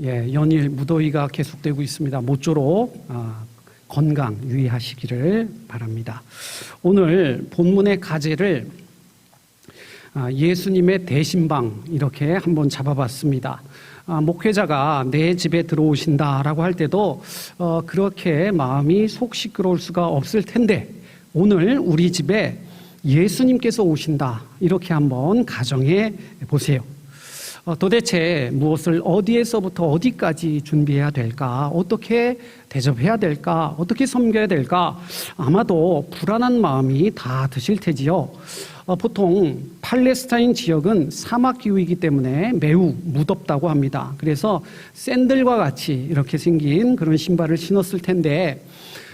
예, 연일 무더위가 계속되고 있습니다. 모쪼록 아, 건강 유의하시기를 바랍니다. 오늘 본문의 가제를 아, 예수님의 대신방 이렇게 한번 잡아봤습니다. 아, 목회자가 내 집에 들어오신다라고 할 때도 어, 그렇게 마음이 속 시끄러울 수가 없을 텐데 오늘 우리 집에 예수님께서 오신다 이렇게 한번 가정해 보세요. 어, 도대체 무엇을 어디에서부터 어디까지 준비해야 될까? 어떻게 대접해야 될까? 어떻게 섬겨야 될까? 아마도 불안한 마음이 다 드실 테지요. 어, 보통 팔레스타인 지역은 사막 기후이기 때문에 매우 무덥다고 합니다. 그래서 샌들과 같이 이렇게 생긴 그런 신발을 신었을 텐데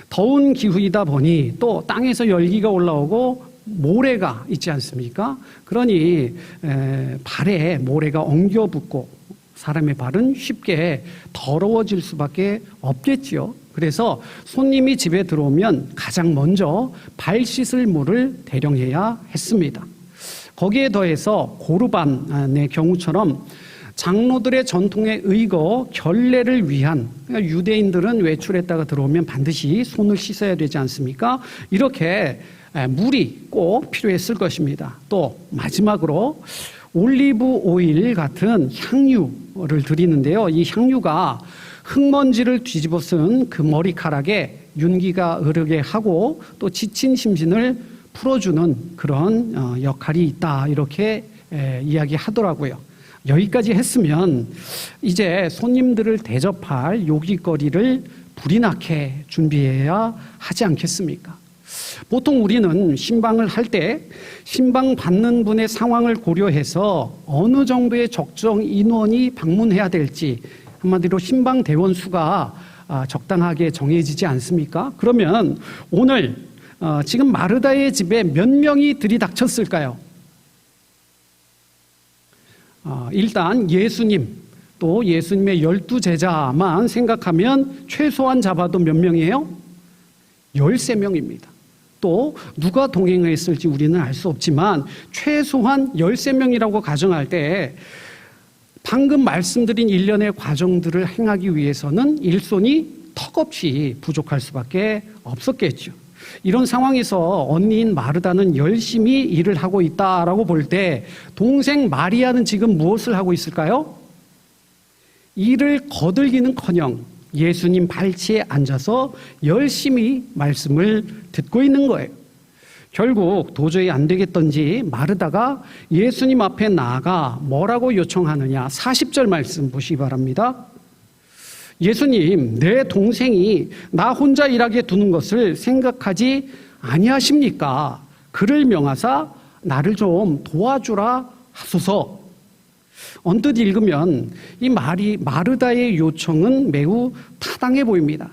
더운 기후이다 보니 또 땅에서 열기가 올라오고 모래가 있지 않습니까? 그러니 에, 발에 모래가 엉겨 붙고 사람의 발은 쉽게 더러워질 수밖에 없겠지요. 그래서 손님이 집에 들어오면 가장 먼저 발 씻을 물을 대령해야 했습니다. 거기에 더해서 고르반의 경우처럼 장로들의 전통에 의거 결례를 위한 그러니까 유대인들은 외출했다가 들어오면 반드시 손을 씻어야 되지 않습니까? 이렇게 물이 꼭 필요했을 것입니다. 또 마지막으로 올리브 오일 같은 향유를 드리는데요. 이 향유가 흙먼지를 뒤집어 쓴 그 머리카락에 윤기가 흐르게 하고 또 지친 심신을 풀어주는 그런 어, 역할이 있다. 이렇게 이야기하더라고요. 여기까지 했으면 이제 손님들을 대접할 요깃거리를 불이 나게 준비해야 하지 않겠습니까? 보통 우리는 신방을 할 때 신방 받는 분의 상황을 고려해서 어느 정도의 적정 인원이 방문해야 될지 한마디로 신방 대원 수가 아, 적당하게 정해지지 않습니까? 그러면 오늘 어, 지금 마르다의 집에 몇 명이 들이닥쳤을까요? 어, 일단 예수님 또 예수님의 열두 제자만 생각하면 최소한 잡아도 몇 명이에요? 열세 명입니다. 또 누가 동행했을지 우리는 알 수 없지만 최소한 13명이라고 가정할 때 방금 말씀드린 일련의 과정들을 행하기 위해서는 일손이 턱없이 부족할 수밖에 없었겠죠. 이런 상황에서 언니인 마르다는 열심히 일을 하고 있다라고 볼 때 동생 마리아는 지금 무엇을 하고 있을까요? 일을 거들기는 커녕 예수님 발치에 앉아서 열심히 말씀을 듣고 있는 거예요. 결국 도저히 안 되겠던지 마르다가 예수님 앞에 나아가 뭐라고 요청하느냐. 40절 말씀 보시기 바랍니다. 예수님, 내 동생이 나 혼자 일하게 두는 것을 생각하지 아니하십니까? 그를 명하사 나를 좀 도와주라 하소서. 언뜻 읽으면 이 말이 마르다의 요청은 매우 타당해 보입니다.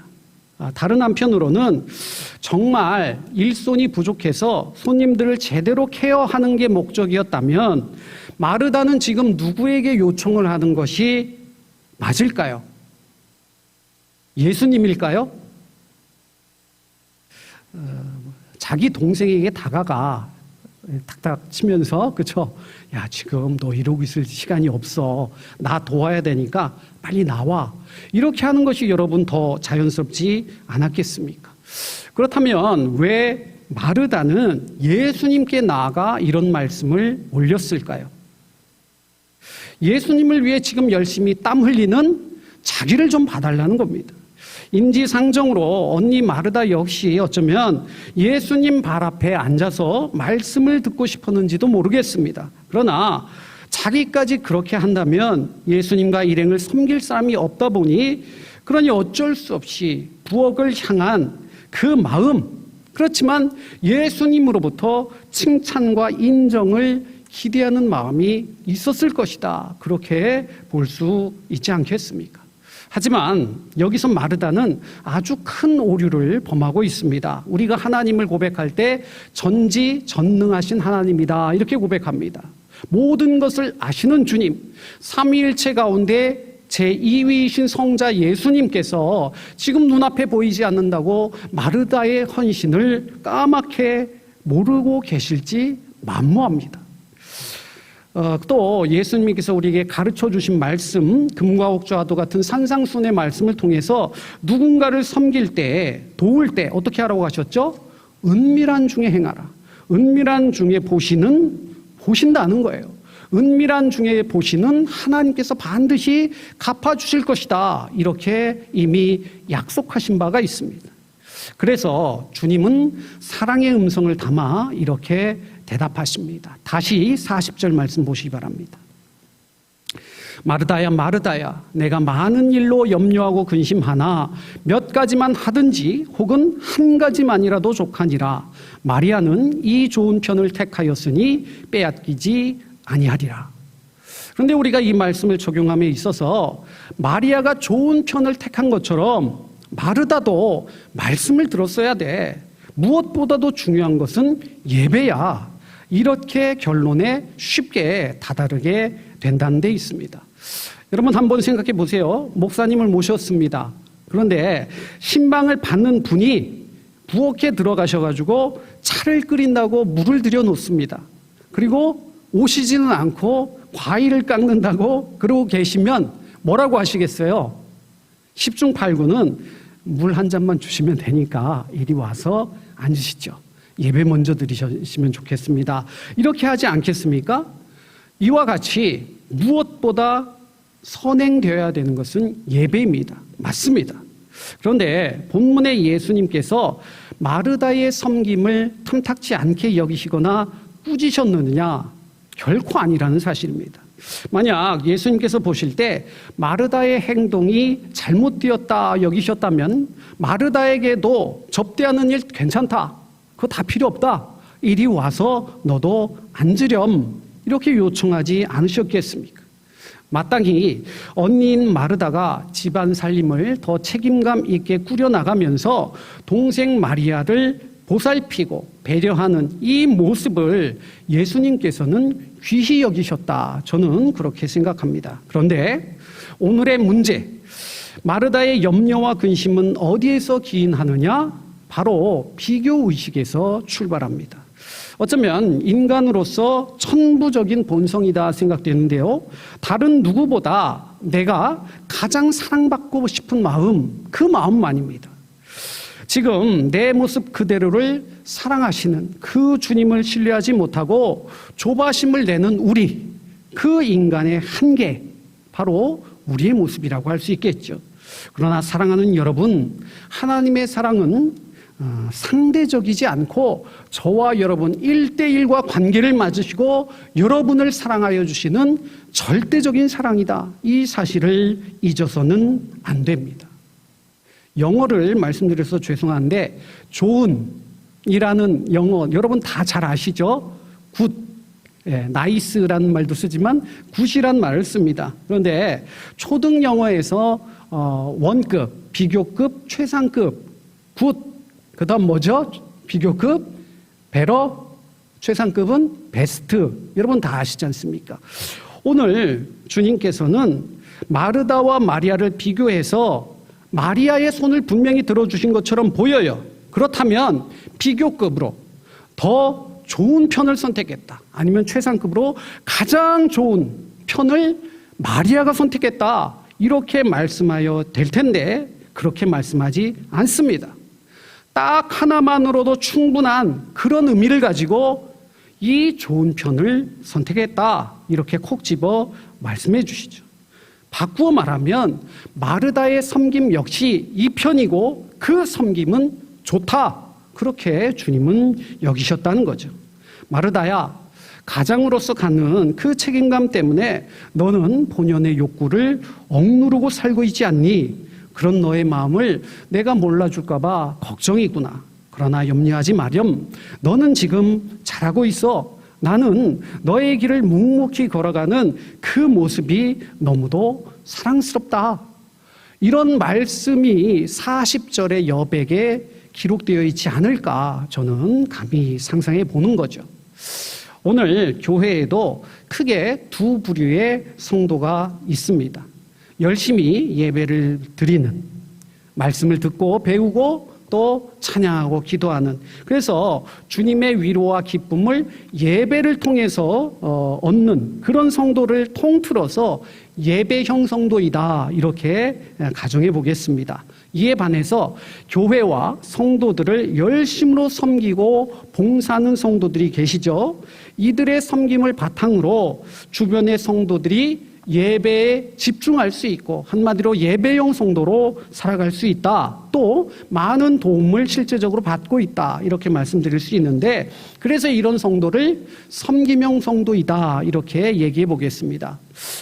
아, 다른 한편으로는 정말 일손이 부족해서 손님들을 제대로 케어하는 게 목적이었다면 마르다는 지금 누구에게 요청을 하는 것이 맞을까요? 예수님일까요? 어, 자기 동생에게 다가가 탁탁 치면서 그쵸? 야 지금 너 이러고 있을 시간이 없어. 나 도와야 되니까 빨리 나와. 이렇게 하는 것이 여러분 더 자연스럽지 않았겠습니까? 그렇다면 왜 마르다는 예수님께 나아가 이런 말씀을 올렸을까요? 예수님을 위해 지금 열심히 땀 흘리는 자기를 좀 봐달라는 겁니다. 인지상정으로 언니 마르다 역시 어쩌면 예수님 발 앞에 앉아서 말씀을 듣고 싶었는지도 모르겠습니다. 그러나 자기까지 그렇게 한다면 예수님과 일행을 섬길 사람이 없다 보니 그러니 어쩔 수 없이 부엌을 향한 그 마음 그렇지만 예수님으로부터 칭찬과 인정을 기대하는 마음이 있었을 것이다. 그렇게 볼 수 있지 않겠습니까? 하지만 여기서 마르다는 아주 큰 오류를 범하고 있습니다. 우리가 하나님을 고백할 때 전지 전능하신 하나님이다. 이렇게 고백합니다. 모든 것을 아시는 주님, 삼위일체 가운데 제2위이신 성자 예수님께서 지금 눈앞에 보이지 않는다고 마르다의 헌신을 까맣게 모르고 계실지 만무합니다. 어, 또 예수님께서 우리에게 가르쳐 주신 말씀, 금과 옥조와도 같은 산상순의 말씀을 통해서 누군가를 섬길 때, 도울 때 어떻게 하라고 하셨죠? 은밀한 중에 행하라. 은밀한 중에 보시는 보신다는 거예요. 은밀한 중에 보시는 하나님께서 반드시 갚아 주실 것이다. 이렇게 이미 약속하신 바가 있습니다. 그래서 주님은 사랑의 음성을 담아 이렇게 대답하십니다. 다시 40절 말씀 보시기 바랍니다. 마르다야 마르다야 내가 많은 일로 염려하고 근심하나 몇 가지만 하든지 혹은 한 가지만이라도 족하니라 마리아는 이 좋은 편을 택하였으니 빼앗기지 아니하리라 그런데 우리가 이 말씀을 적용함에 있어서 마리아가 좋은 편을 택한 것처럼 마르다도 말씀을 들었어야 돼 무엇보다도 중요한 것은 예배야 이렇게 결론에 쉽게 다다르게 된다는 데 있습니다. 여러분 한번 생각해 보세요. 목사님을 모셨습니다. 그런데 신방을 받는 분이 부엌에 들어가셔가지고 차를 끓인다고 물을 들여 놓습니다. 그리고 오시지는 않고 과일을 깎는다고 그러고 계시면 뭐라고 하시겠어요? 10중 8구는 물 한 잔만 주시면 되니까 이리 와서 앉으시죠. 예배 먼저 드리시면 좋겠습니다. 이렇게 하지 않겠습니까? 이와 같이 무엇보다 선행되어야 되는 것은 예배입니다. 맞습니다. 그런데 본문의 예수님께서 마르다의 섬김을 탐탁치 않게 여기시거나 꾸짖으셨느냐? 결코 아니라는 사실입니다. 만약 예수님께서 보실 때 마르다의 행동이 잘못되었다 여기셨다면 마르다에게도 접대하는 일 괜찮다. 그거 다 필요 없다. 이리 와서 너도 앉으렴. 이렇게 요청하지 않으셨겠습니까? 마땅히 언니인 마르다가 집안 살림을 더 책임감 있게 꾸려나가면서 동생 마리아를 보살피고 배려하는 이 모습을 예수님께서는 귀히 여기셨다. 저는 그렇게 생각합니다. 그런데 오늘의 문제, 마르다의 염려와 근심은 어디에서 기인하느냐? 바로 비교 의식에서 출발합니다. 어쩌면 인간으로서 천부적인 본성이다 생각되는데요. 다른 누구보다 내가 가장 사랑받고 싶은 마음, 그 마음만입니다. 지금 내 모습 그대로를 사랑하시는 그 주님을 신뢰하지 못하고 조바심을 내는 우리, 그 인간의 한계, 바로 우리의 모습이라고 할 수 있겠죠. 그러나 사랑하는 여러분, 하나님의 사랑은 어, 상대적이지 않고 저와 여러분 일대일과 관계를 맺으시고 여러분을 사랑하여 주시는 절대적인 사랑이다. 이 사실을 잊어서는 안 됩니다. 영어를 말씀드려서 죄송한데 좋은이라는 영어 여러분 다 잘 아시죠? 굿, 예, 나이스라는 말도 쓰지만 굿이란 말을 씁니다. 그런데 초등 영어에서 어, 원급, 비교급, 최상급, 굿, 그 다음 뭐죠? 비교급, 베러, 최상급은 베스트. 여러분 다 아시지 않습니까? 오늘 주님께서는 마르다와 마리아를 비교해서 마리아의 손을 분명히 들어주신 것처럼 보여요. 그렇다면 비교급으로 더 좋은 편을 선택했다. 아니면 최상급으로 가장 좋은 편을 마리아가 선택했다. 이렇게 말씀하여 될 텐데 그렇게 말씀하지 않습니다. 딱 하나만으로도 충분한 그런 의미를 가지고 이 좋은 편을 선택했다. 이렇게 콕 집어 말씀해 주시죠. 바꾸어 말하면 마르다의 섬김 역시 이 편이고 그 섬김은 좋다. 그렇게 주님은 여기셨다는 거죠. 마르다야, 가장으로서 갖는 그 책임감 때문에 너는 본연의 욕구를 억누르고 살고 있지 않니? 그런 너의 마음을 내가 몰라줄까봐 걱정이구나. 그러나 염려하지 마렴. 너는 지금 잘하고 있어. 나는 너의 길을 묵묵히 걸어가는 그 모습이 너무도 사랑스럽다. 이런 말씀이 40절의 여백에 기록되어 있지 않을까 저는 감히 상상해 보는 거죠. 오늘 교회에도 크게 두 부류의 성도가 있습니다. 열심히 예배를 드리는, 말씀을 듣고 배우고 또 찬양하고 기도하는 그래서 주님의 위로와 기쁨을 예배를 통해서 어, 얻는 그런 성도를 통틀어서 예배형 성도이다 이렇게 가정해 보겠습니다. 이에 반해서 교회와 성도들을 열심으로 섬기고 봉사하는 성도들이 계시죠. 이들의 섬김을 바탕으로 주변의 성도들이 예배에 집중할 수 있고 한마디로 예배용 성도로 살아갈 수 있다. 또 많은 도움을 실제적으로 받고 있다. 이렇게 말씀드릴 수 있는데 그래서 이런 성도를 섬김형 성도이다. 이렇게 얘기해 보겠습니다.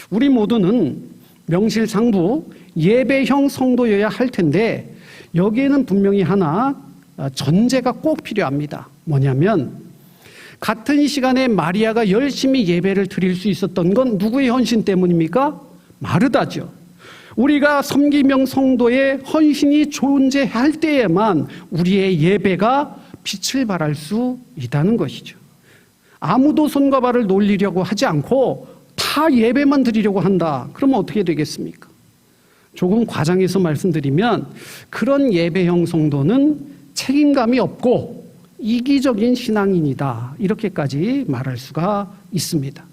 우리 모두는 명실상부 예배형 성도여야 할 텐데 여기에는 분명히 하나 전제가 꼭 필요합니다. 뭐냐면 같은 시간에 마리아가 열심히 예배를 드릴 수 있었던 건 누구의 헌신 때문입니까? 마르다죠. 우리가 섬기명 성도의 헌신이 존재할 때에만 우리의 예배가 빛을 발할 수 있다는 것이죠. 아무도 손과 발을 놀리려고 하지 않고 다 예배만 드리려고 한다. 그러면 어떻게 되겠습니까? 조금 과장해서 말씀드리면 그런 예배형 성도는 책임감이 없고 이기적인 신앙인이다. 이렇게까지 말할 수가 있습니다.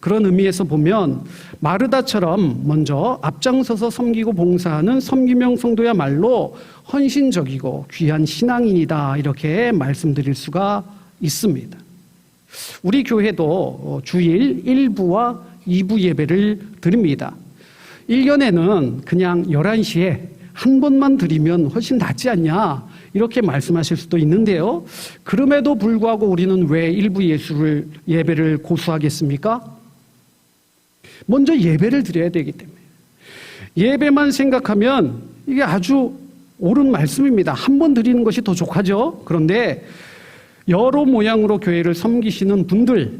그런 의미에서 보면 마르다처럼 먼저 앞장서서 섬기고 봉사하는 섬기명 성도야말로 헌신적이고 귀한 신앙인이다. 이렇게 말씀드릴 수가 있습니다. 우리 교회도 주일 1부와 2부 예배를 드립니다. 1년에는 그냥 11시에 한 번만 드리면 훨씬 낫지 않냐. 이렇게 말씀하실 수도 있는데요. 그럼에도 불구하고 우리는 왜 일부 예수를 예배를 고수하겠습니까? 먼저 예배를 드려야 되기 때문에. 예배만 생각하면 이게 아주 옳은 말씀입니다. 한 번 드리는 것이 더 좋하죠. 그런데 여러 모양으로 교회를 섬기시는 분들, 어,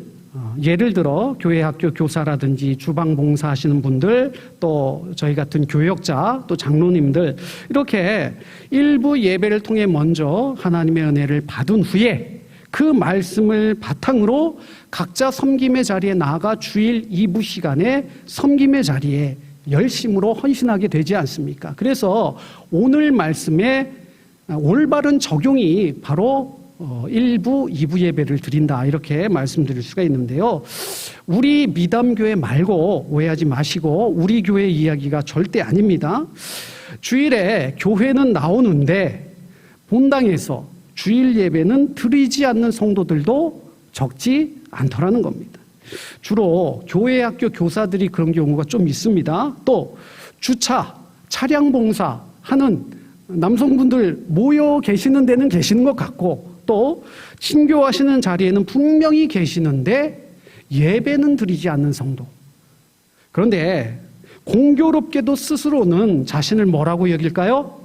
예를 들어 교회 학교 교사라든지 주방 봉사하시는 분들 또 저희 같은 교역자 또 장로님들 이렇게 일부 예배를 통해 먼저 하나님의 은혜를 받은 후에 그 말씀을 바탕으로 각자 섬김의 자리에 나아가 주일 2부 시간에 섬김의 자리에 열심으로 헌신하게 되지 않습니까? 그래서 오늘 말씀의 올바른 적용이 바로 어, 1부, 2부 예배를 드린다. 이렇게 말씀드릴 수가 있는데요. 우리 미담교회 말고 오해하지 마시고 우리 교회 이야기가 절대 아닙니다. 주일에 교회는 나오는데 본당에서 주일 예배는 드리지 않는 성도들도 적지 않더라는 겁니다. 주로 교회 학교 교사들이 그런 경우가 좀 있습니다. 또 주차, 차량 봉사 하는 남성분들 모여 계시는 데는 계시는 것 같고 또 신교하시는 자리에는 분명히 계시는데 예배는 드리지 않는 성도. 그런데 공교롭게도 스스로는 자신을 뭐라고 여길까요?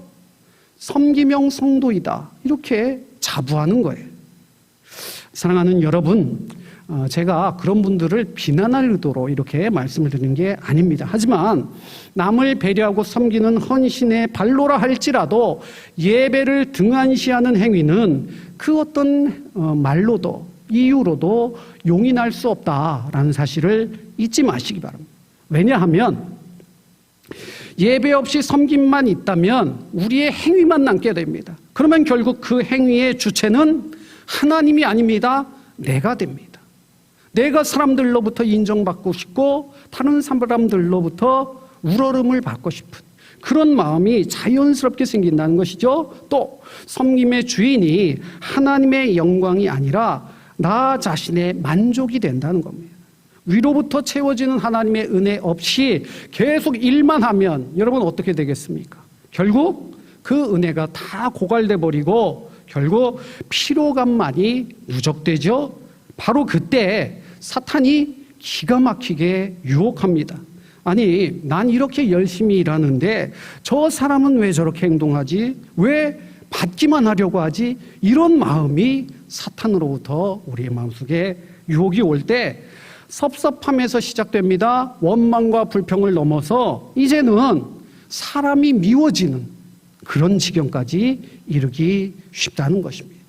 섬기명 성도이다. 이렇게 자부하는 거예요. 사랑하는 여러분, 어, 제가 그런 분들을 비난할 의도로 이렇게 말씀을 드리는 게 아닙니다. 하지만 남을 배려하고 섬기는 헌신의 발로라 할지라도 예배를 등한시하는 행위는 그 어떤 어, 말로도 이유로도 용인할 수 없다라는 사실을 잊지 마시기 바랍니다. 왜냐하면 예배 없이 섬김만 있다면 우리의 행위만 남게 됩니다. 그러면 결국 그 행위의 주체는 하나님이 아닙니다. 내가 됩니다. 내가 사람들로부터 인정받고 싶고 다른 사람들로부터 우러름을 받고 싶은 그런 마음이 자연스럽게 생긴다는 것이죠. 또 섬김의 주인이 하나님의 영광이 아니라 나 자신의 만족이 된다는 겁니다. 위로부터 채워지는 하나님의 은혜 없이 계속 일만 하면 여러분 어떻게 되겠습니까? 결국 그 은혜가 다 고갈돼 버리고 결국 피로감만이 누적되죠. 바로 그때 사탄이 기가 막히게 유혹합니다. 아니, 난 이렇게 열심히 일하는데 저 사람은 왜 저렇게 행동하지? 왜 받기만 하려고 하지? 이런 마음이 사탄으로부터 우리의 마음속에 유혹이 올 때 섭섭함에서 시작됩니다. 원망과 불평을 넘어서 이제는 사람이 미워지는 그런 지경까지 이르기 쉽다는 것입니다.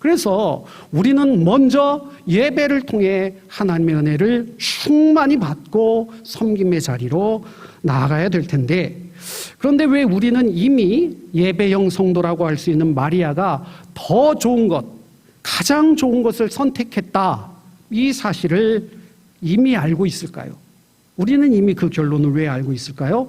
그래서 우리는 먼저 예배를 통해 하나님의 은혜를 충만히 받고 섬김의 자리로 나아가야 될 텐데 그런데 왜 우리는 이미 예배형 성도라고 할 수 있는 마리아가 더 좋은 것, 가장 좋은 것을 선택했다. 이 사실을 이미 알고 있을까요? 우리는 이미 그 결론을 왜 알고 있을까요?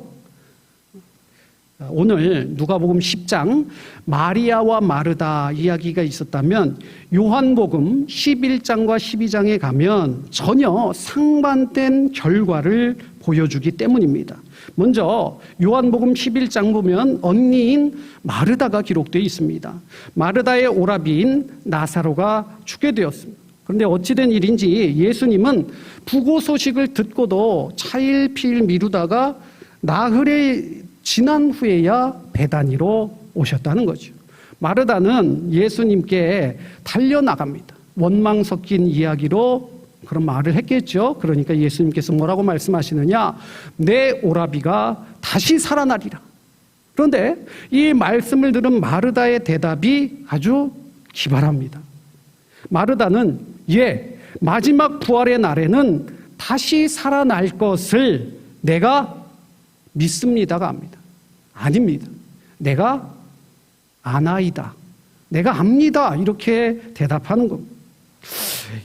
오늘 누가복음 10장 마리아와 마르다 이야기가 있었다면 요한복음 11장과 12장에 가면 전혀 상반된 결과를 보여주기 때문입니다. 먼저 요한복음 11장 보면 언니인 마르다가 기록되어 있습니다. 마르다의 오라비인 나사로가 죽게 되었습니다. 그런데 어찌된 일인지 예수님은 부고 소식을 듣고도 차일피일 미루다가 나흘에 지난 후에야 베다니로 오셨다는 거죠. 마르다는 예수님께 달려나갑니다. 원망 섞인 이야기로 그런 말을 했겠죠. 그러니까 예수님께서 뭐라고 말씀하시느냐? 내 오라비가 다시 살아나리라. 그런데 이 말씀을 들은 마르다의 대답이 아주 기발합니다. 마르다는 예, 마지막 부활의 날에는 다시 살아날 것을 내가 믿습니다가 합니다. 아닙니다. 내가 아나이다. 내가 압니다. 이렇게 대답하는 겁니다.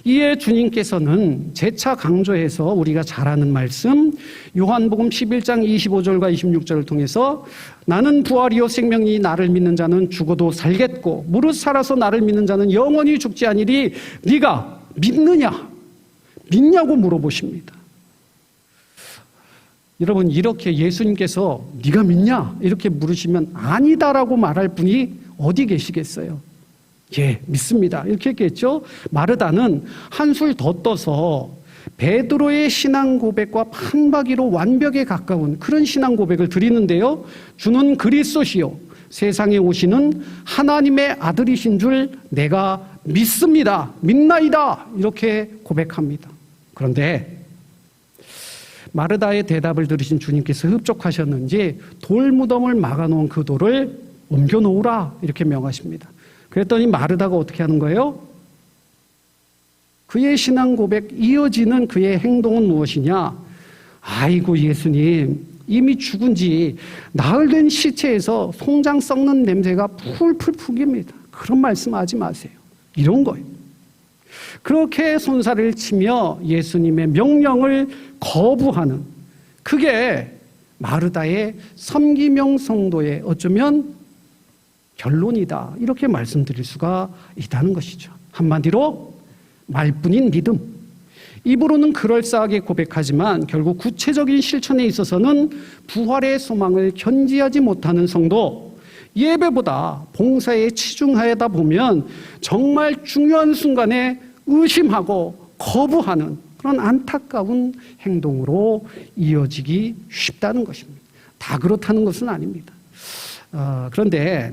이에 주님께서는 재차 강조해서 우리가 잘 아는 말씀 요한복음 11장 25절과 26절을 통해서 나는 부활이요 생명이 나를 믿는 자는 죽어도 살겠고 무릇 살아서 나를 믿는 자는 영원히 죽지 아니리 네가 믿느냐 믿냐고 물어보십니다. 여러분 이렇게 예수님께서 네가 믿냐 이렇게 물으시면 아니다라고 말할 분이 어디 계시겠어요? 예, 믿습니다. 이렇게 했겠죠? 마르다는 한술 더 떠서 베드로의 신앙 고백과 판박이로 완벽에 가까운 그런 신앙 고백을 드리는데요. 주는 그리스도시요 세상에 오시는 하나님의 아들이신 줄 내가 믿습니다. 믿나이다. 이렇게 고백합니다. 그런데 마르다의 대답을 들으신 주님께서 흡족하셨는지 돌무덤을 막아놓은 그 돌을 옮겨놓으라 이렇게 명하십니다. 그랬더니 마르다가 어떻게 하는 거예요? 그의 신앙 고백 이어지는 그의 행동은 무엇이냐? 아이고 예수님 이미 죽은 지 나흘 된 시체에서 송장 썩는 냄새가 풀풀 풍깁니다. 그런 말씀하지 마세요. 이런 거예요. 그렇게 손살을 치며 예수님의 명령을 거부하는 그게 마르다의 섬기명 성도의 어쩌면 결론이다. 이렇게 말씀드릴 수가 있다는 것이죠. 한마디로 말뿐인 믿음. 입으로는 그럴싸하게 고백하지만 결국 구체적인 실천에 있어서는 부활의 소망을 견지하지 못하는 성도, 예배보다 봉사에 치중하다 보면 정말 중요한 순간에 의심하고 거부하는 그런 안타까운 행동으로 이어지기 쉽다는 것입니다. 다 그렇다는 것은 아닙니다. 어, 그런데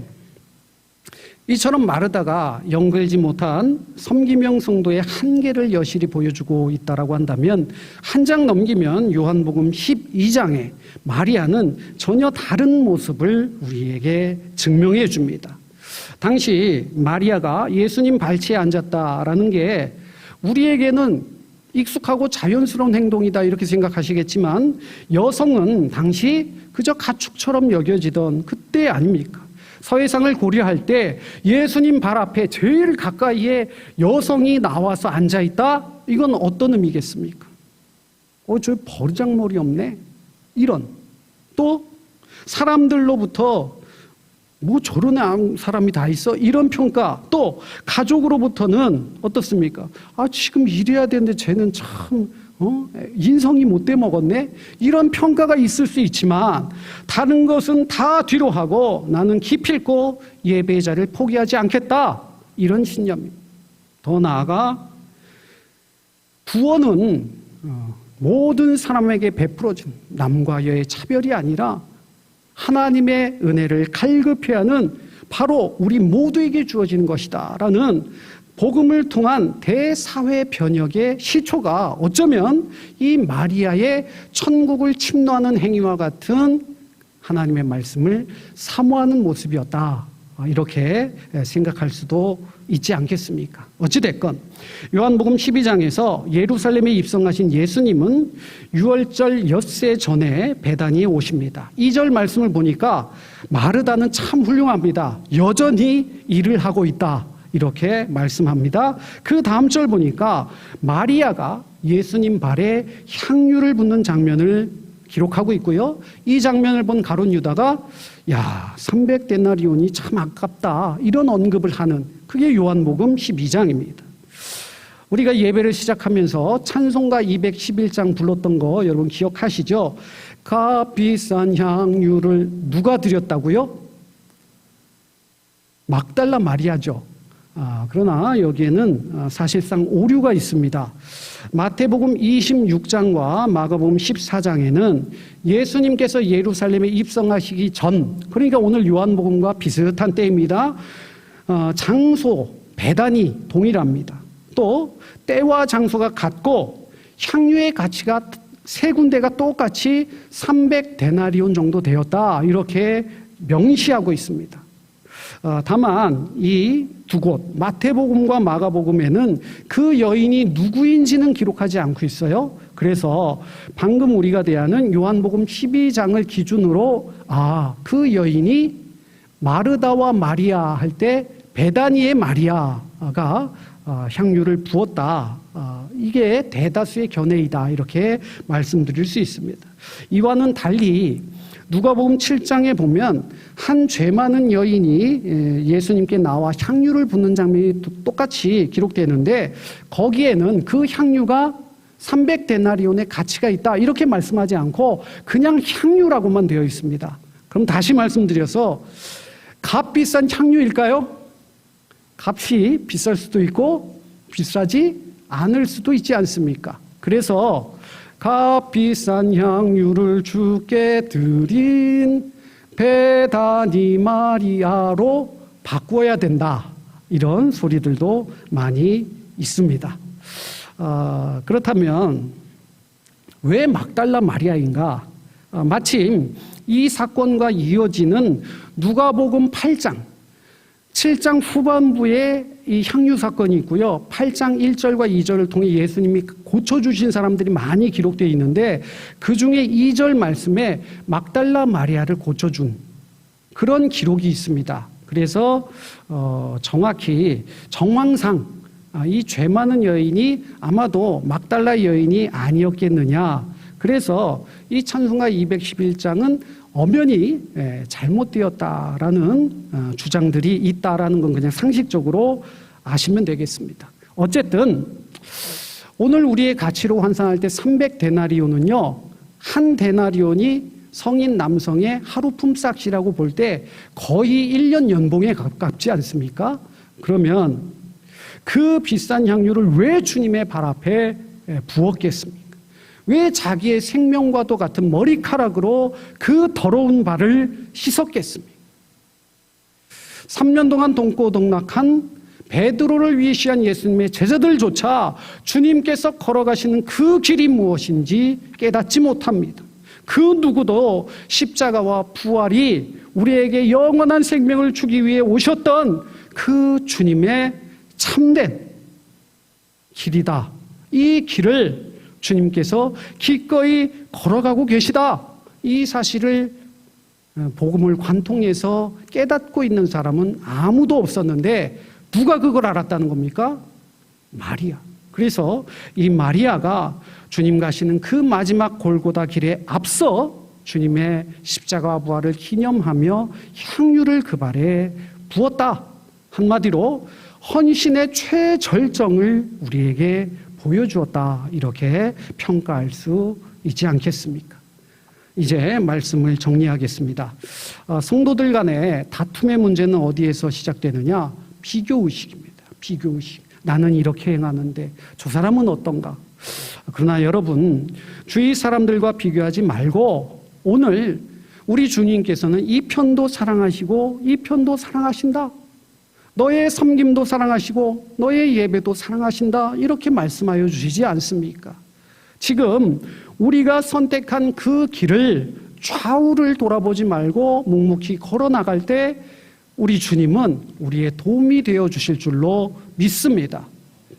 이처럼 마르다가 연결지 못한 섬기명 성도의 한계를 여실히 보여주고 있다라고 한다면 한 장 넘기면 요한복음 12장에 마리아는 전혀 다른 모습을 우리에게 증명해 줍니다. 당시 마리아가 예수님 발치에 앉았다라는 게 우리에게는 익숙하고 자연스러운 행동이다 이렇게 생각하시겠지만 여성은 당시 그저 가축처럼 여겨지던 그때 아닙니까? 서해상을 고려할 때 예수님 발 앞에 제일 가까이에 여성이 나와서 앉아 있다? 이건 어떤 의미겠습니까? 어, 저 버르장머리 없네? 이런. 또 사람들로부터 뭐 저런 사람이 다 있어? 이런 평가. 또 가족으로부터는 어떻습니까? 아, 지금 이래야 되는데 쟤는 참 어? 인성이 못돼 먹었네? 이런 평가가 있을 수 있지만 다른 것은 다 뒤로 하고 나는 기필코 예배자를 포기하지 않겠다. 이런 신념입니다. 더 나아가 구원은 어, 모든 사람에게 베풀어진 남과 여의 차별이 아니라 하나님의 은혜를 갈급해 하는 바로 우리 모두에게 주어지는 것이다. 라는 복음을 통한 대사회 변혁의 시초가 어쩌면 이 마리아의 천국을 침노하는 행위와 같은 하나님의 말씀을 사모하는 모습이었다. 어, 이렇게 생각할 수도 있지 않겠습니까? 어찌됐건 요한복음 12장에서 예루살렘에 입성하신 예수님은 유월절 엿새 전에 배단위에 오십니다. 2절 말씀을 보니까 마르다는 참 훌륭합니다. 여전히 일을 하고 있다. 이렇게 말씀합니다. 그 다음 절 보니까 마리아가 예수님 발에 향유를 붓는 장면을 기록하고 있고요. 이 장면을 본 가론 유다가 야, 300데나리온이 참 아깝다. 이런 언급을 하는 그게 요한복음 12장입니다. 우리가 예배를 시작하면서 찬송가 211장 불렀던 거 여러분 기억하시죠? 값비싼 향유를 누가 드렸다고요? 막달라 마리아죠. 아, 그러나 여기에는 아, 사실상 오류가 있습니다. 마태복음 26장과 마가복음 14장에는 예수님께서 예루살렘에 입성하시기 전, 그러니까 오늘 요한복음과 비슷한 때입니다. 어, 장소, 배단이 동일합니다. 또 때와 장소가 같고 향유의 가치가 세 군데가 똑같이 300데나리온 정도 되었다. 이렇게 명시하고 있습니다. 어, 다만 이 두 곳 마태복음과 마가복음에는 그 여인이 누구인지는 기록하지 않고 있어요. 그래서 방금 우리가 대하는 요한복음 12장을 기준으로 아, 그 여인이 마르다와 마리아 할 때 베다니의 마리아가 어, 향유를 부었다. 어, 이게 대다수의 견해이다. 이렇게 말씀드릴 수 있습니다. 이와는 달리 누가복음 7장에 보면 한 죄 많은 여인이 예, 예수님께 나와 향유를 붓는 장면이 똑같이 기록되는데 거기에는 그 향유가 300데나리온의 가치가 있다 이렇게 말씀하지 않고 그냥 향유라고만 되어 있습니다. 그럼 다시 말씀드려서 값 비싼 향유일까요? 값이 비쌀 수도 있고 비싸지 않을 수도 있지 않습니까? 그래서 값 비싼 향유를 주께 드린 베다니 마리아로 바꾸어야 된다. 이런 소리들도 많이 있습니다. 어, 그렇다면 왜 막달라 마리아인가? 어, 마침 이 사건과 이어지는 누가복음 8장 7장 후반부에 이 향유 사건이 있고요. 8장 1절과 2절을 통해 예수님이 고쳐주신 사람들이 많이 기록되어 있는데 그 중에 2절 말씀에 막달라 마리아를 고쳐준 그런 기록이 있습니다. 그래서 어, 정확히 정황상 아, 이죄 많은 여인이 아마도 막달라 여인이 아니었겠느냐. 그래서 이 찬송가 211장은 엄연히 예, 잘못되었다라는 어, 주장들이 있다라는 건 그냥 상식적으로 아시면 되겠습니다. 어쨌든 오늘 우리의 가치로 환산할 때 300데나리온은요. 한 데나리온이 성인 남성의 하루 품삯이라고 볼 때 거의 1년 연봉에 가깝지 않습니까? 그러면 그 비싼 향유를 왜 주님의 발 앞에 예, 부었겠습니까? 왜 자기의 생명과도 같은 머리카락으로 그 더러운 발을 씻었겠습니까? 3년 동안 동고동락한 베드로를 위시한 예수님의 제자들조차 주님께서 걸어가시는 그 길이 무엇인지 깨닫지 못합니다. 그 누구도 십자가와 부활이 우리에게 영원한 생명을 주기 위해 오셨던 그 주님의 참된 길이다. 이 길을 주님께서 기꺼이 걸어가고 계시다. 이 사실을 어, 복음을 관통해서 깨닫고 있는 사람은 아무도 없었는데 누가 그걸 알았다는 겁니까? 마리아. 그래서 이 마리아가 주님 가시는 그 마지막 골고다 길에 앞서 주님의 십자가와 부활을 기념하며 향유를 그 발에 부었다. 한마디로 헌신의 최절정을 우리에게 보여주었다. 이렇게 평가할 수 있지 않겠습니까? 이제 말씀을 정리하겠습니다. 어, 성도들 간의 다툼의 문제는 어디에서 시작되느냐? 비교의식입니다. 비교의식. 나는 이렇게 행하는데 저 사람은 어떤가? 그러나 여러분, 주위 사람들과 비교하지 말고 오늘 우리 주님께서는 이 편도 사랑하시고 이 편도 사랑하신다. 너의 섬김도 사랑하시고 너의 예배도 사랑하신다. 이렇게 말씀하여 주시지 않습니까? 지금 우리가 선택한 그 길을 좌우를 돌아보지 말고 묵묵히 걸어 나갈 때 우리 주님은 우리의 도움이 되어 주실 줄로 믿습니다.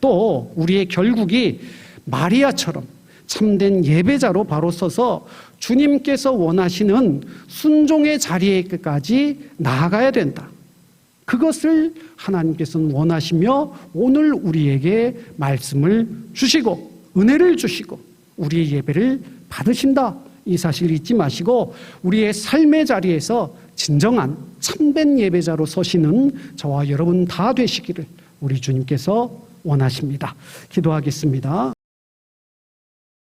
또 우리의 결국이 마리아처럼 참된 예배자로 바로 서서 주님께서 원하시는 순종의 자리에까지 나아가야 된다. 그것을 하나님께서는 원하시며 오늘 우리에게 말씀을 주시고 은혜를 주시고 우리의 예배를 받으신다. 이 사실 잊지 마시고 우리의 삶의 자리에서 진정한 참된 예배자로 서시는 저와 여러분 다 되시기를 우리 주님께서 원하십니다. 기도하겠습니다.